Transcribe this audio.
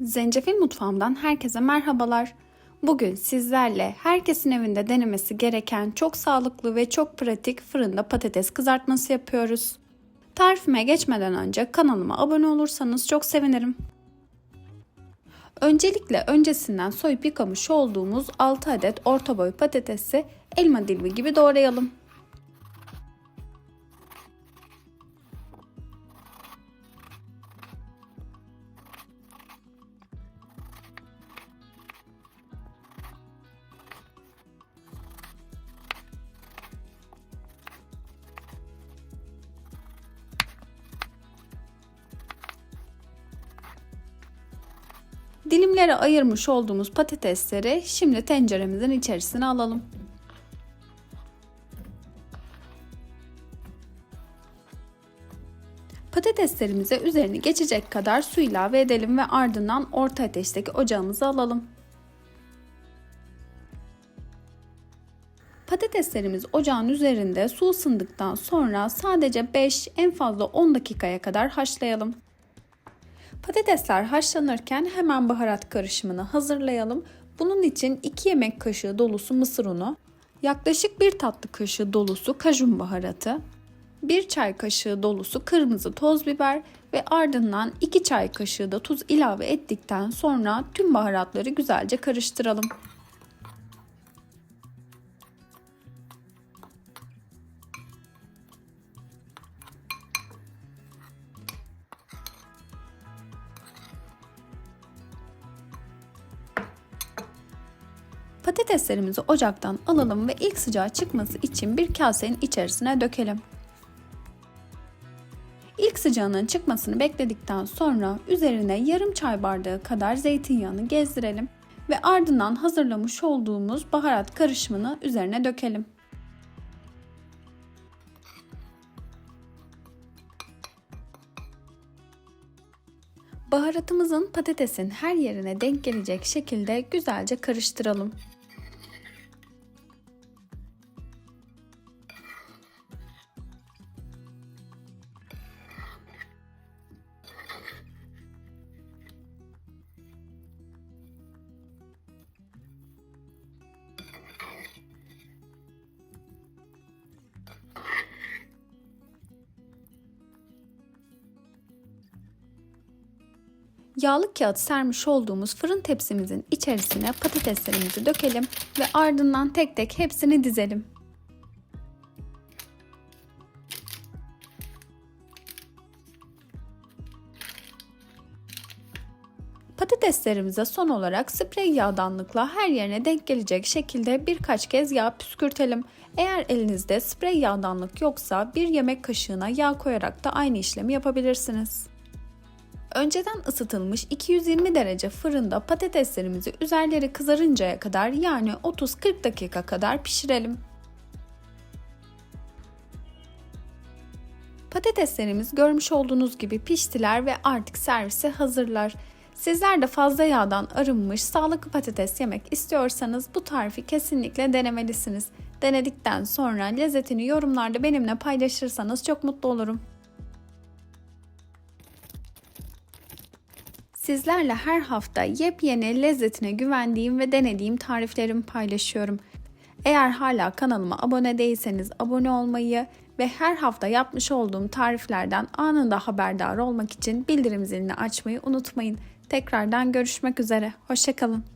Zencefil mutfağımdan herkese merhabalar. Bugün sizlerle herkesin evinde denemesi gereken çok sağlıklı ve çok pratik fırında patates kızartması yapıyoruz. Tarifime geçmeden önce kanalıma abone olursanız çok sevinirim. Öncelikle öncesinden soyup yıkamış olduğumuz 6 adet orta boy patatesi elma dilimi gibi doğrayalım. Dilimlere ayırmış olduğumuz patatesleri şimdi tenceremizin içerisine alalım. Patateslerimize üzerini geçecek kadar su ilave edelim ve ardından orta ateşteki ocağımıza alalım. Patateslerimiz ocağın üzerinde su ısındıktan sonra sadece 5 en fazla 10 dakikaya kadar haşlayalım. Patatesler haşlanırken hemen baharat karışımını hazırlayalım. Bunun için 2 yemek kaşığı dolusu mısır unu, yaklaşık 1 tatlı kaşığı dolusu kajun baharatı, 1 çay kaşığı dolusu kırmızı toz biber ve ardından 2 çay kaşığı da tuz ilave ettikten sonra tüm baharatları güzelce karıştıralım. Patateslerimizi ocaktan alalım ve ilk sıcağı çıkması için bir kasenin içerisine dökelim. İlk sıcağının çıkmasını bekledikten sonra üzerine yarım çay bardağı kadar zeytinyağını gezdirelim ve ardından hazırlamış olduğumuz baharat karışımını üzerine dökelim. Baharatımızın patatesin her yerine denk gelecek şekilde güzelce karıştıralım. Yağlı kağıt sermiş olduğumuz fırın tepsimizin içerisine patateslerimizi dökelim ve ardından tek tek hepsini dizelim. Patateslerimize son olarak sprey yağdanlıkla her yerine denk gelecek şekilde birkaç kez yağ püskürtelim. Eğer elinizde sprey yağdanlık yoksa bir yemek kaşığına yağ koyarak da aynı işlemi yapabilirsiniz. Önceden ısıtılmış 220 derece fırında patateslerimizi üzerleri kızarıncaya kadar yani 30-40 dakika kadar pişirelim. Patateslerimiz görmüş olduğunuz gibi piştiler ve artık servise hazırlar. Sizler de fazla yağdan arınmış sağlıklı patates yemek istiyorsanız bu tarifi kesinlikle denemelisiniz. Denedikten sonra lezzetini yorumlarda benimle paylaşırsanız çok mutlu olurum. Sizlerle her hafta yepyeni lezzetine güvendiğim ve denediğim tariflerimi paylaşıyorum. Eğer hala kanalıma abone değilseniz abone olmayı ve her hafta yapmış olduğum tariflerden anında haberdar olmak için bildirim zilini açmayı unutmayın. Tekrardan görüşmek üzere. Hoşçakalın.